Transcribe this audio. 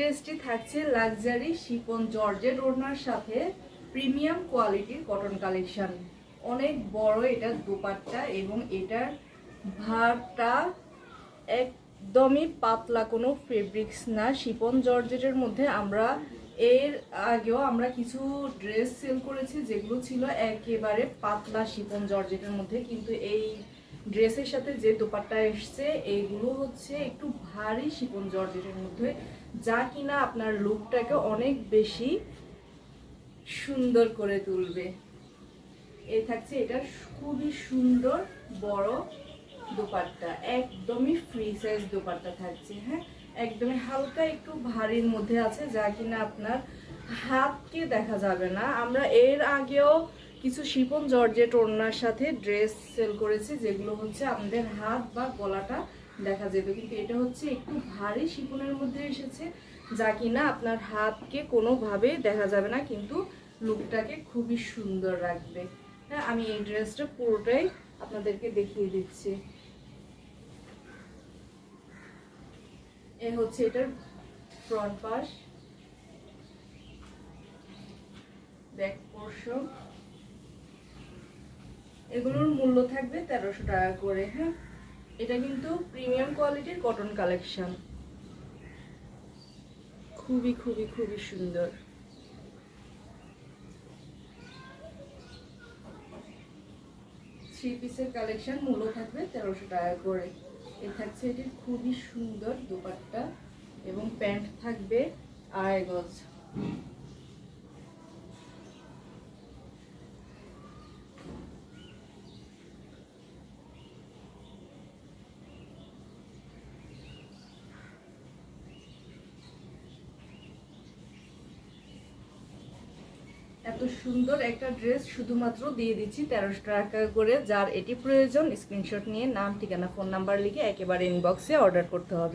ড্রেসটি থাকছে luxury Shipon georgette ওড়নার সাথে প্রিমিয়াম কোয়ালিটির কটন কালেকশন। অনেক বড় এটা দোপাট্টা এবং এটার ভারটা একদমই পাতলা, কোনো ফেব্রিক্স না। শিপন জর্জেটের মধ্যে আমরা, এর আগেও আমরা কিছু ড্রেস সেল করেছি যেগুলো ছিল একেবারে পাতলা শিপন জর্জেটের মধ্যে, কিন্তু এই ড্রেসের সাথে যে দোপাট্টা এসছে এইগুলো হচ্ছে একটু ভারী শিপন জর্জেটের মধ্যে, যা কিনা আপনার লুকটাকে অনেক বেশি সুন্দর করে তুলবে। এই থাকছে এটা খুবই সুন্দর বড় দোপাট্টা, একদমই ফ্রি সাইজ দোপাট্টা থাকছে হ্যাঁ? একদমই হালকা একটু ভারীর মধ্যে আছে, যা কিনা আপনার হাতকে দেখা যাবে না। আমরা এর আগেও কিছু শিপন জর্জেট ওড়নার সাথে ড্রেস সেল করেছি, যেগুলো হচ্ছে আমাদের হাত বা গলাটা দেখা যেত কিন্তু এটা হচ্ছে একটু ভারী শিপনের মধ্যে এসেছে, যা কিনা আপনার হাতকে কোনোভাবে দেখা যাবে না, কিন্তু লুকটাকে খুবই সুন্দর রাখবে। হ্যাঁ আমি এই ড্রেসটা পুরোটাই আপনাদেরকে দেখিয়ে দিচ্ছি। এ হচ্ছে এটার ফ্রন্ট পাশ ব্যাক পোর্শন এগুলোর মূল্য থাকবে তেরোশো টাকা করে হ্যাঁ? এটা কিন্তু প্রিমিয়াম কোয়ালিটির কটন কালেকশন খুবই খুবই খুবই সুন্দর। থ্রি পিসের কালেকশন মূল্য থাকবে তেরোশো টাকা করে। এ থাকছে এটির খুবই সুন্দর দোপাট্টা এবং প্যান্ট থাকবে আড়াই গজ। এত সুন্দর একটা ড্রেস শুধুমাত্র দিয়ে দিচ্ছি, তেরোশো টাকা করে। যার এটি প্রয়োজন স্ক্রিনশট নিয়ে নাম, ঠিকানা ফোন নাম্বার লিখে একেবারে ইনবক্সে অর্ডার করতে হবে।